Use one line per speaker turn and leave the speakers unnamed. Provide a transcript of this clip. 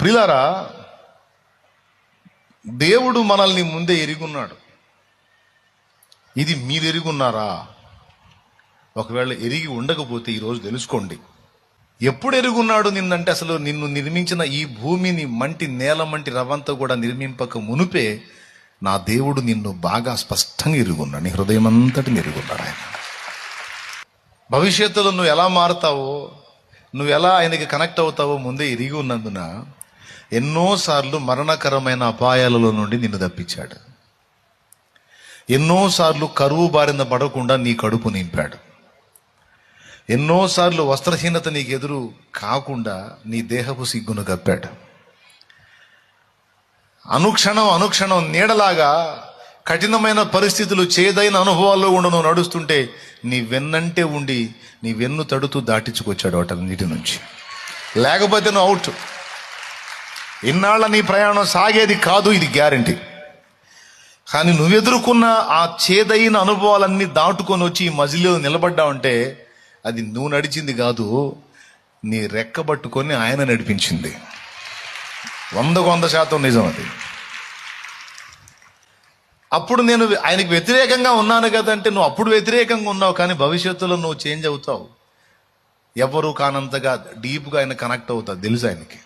ప్రిలారా దేవుడు మనల్ని ముందే ఎరుగున్నాడు. ఇది మీరు ఎరుగున్నారా? ఒకవేళ ఎరిగి ఉండకపోతే ఈరోజు తెలుసుకోండి. ఎప్పుడు ఎరుగున్నాడు నిన్నంటే అసలు నిన్ను నిర్మించిన ఈ భూమిని మంటి నేల మంటి రవంతా కూడా నిర్మింపక మునుపే నా దేవుడు నిన్ను బాగా స్పష్టంగా ఎరుగున్నాడు. నీ హృదయం అంతటి ఎరుగున్నాడు ఆయన. భవిష్యత్తులో నువ్వు ఎలా మారుతావో నువ్వు ఎలా ఆయనకి కనెక్ట్ అవుతావో ముందే ఎరిగి ఉన్నందున ఎన్నోసార్లు మరణకరమైన అపాయాలలో నుండి నిన్ను తప్పించాడు. ఎన్నోసార్లు కరువు బారిన పడకుండా నీ కడుపు నింపాడు. ఎన్నోసార్లు వస్త్రహీనత నీకు ఎదురు కాకుండా నీ దేహపు సిగ్గును కప్పాడు. అనుక్షణం అనుక్షణం నీడలాగా కఠినమైన పరిస్థితులు చేదైన అనుభవాల్లో ఉండి నువ్వు నడుస్తుంటే నీ వెన్నంటే ఉండి నీ వెన్ను తడుతూ దాటించుకొచ్చాడు వాటన్నిటి నుంచి. లేకపోతే నువ్వు అవుట్. ఇన్నాళ్ళ నీ ప్రయాణం సాగేది కాదు ఇది గ్యారంటీ. కానీ నువ్వు ఎదుర్కొన్న ఆ చేదైన అనుభవాలన్నీ దాటుకొని వచ్చి ఈ మజిలీలో నిలబడ్డావంటే అది నువ్వు నడిచింది కాదు నీ రెక్కబట్టుకొని ఆయన నడిపించింది. వందకు వంద శాతం నిజం అది. అప్పుడు నేను ఆయనకి వ్యతిరేకంగా ఉన్నాను కదంటే నువ్వు అప్పుడు వ్యతిరేకంగా ఉన్నావు కానీ భవిష్యత్తులో నువ్వు చేంజ్ అవుతావు. ఎవరు కానంతగా డీప్గా ఆయన కనెక్ట్ అవుతావు తెలుసు ఆయనకి.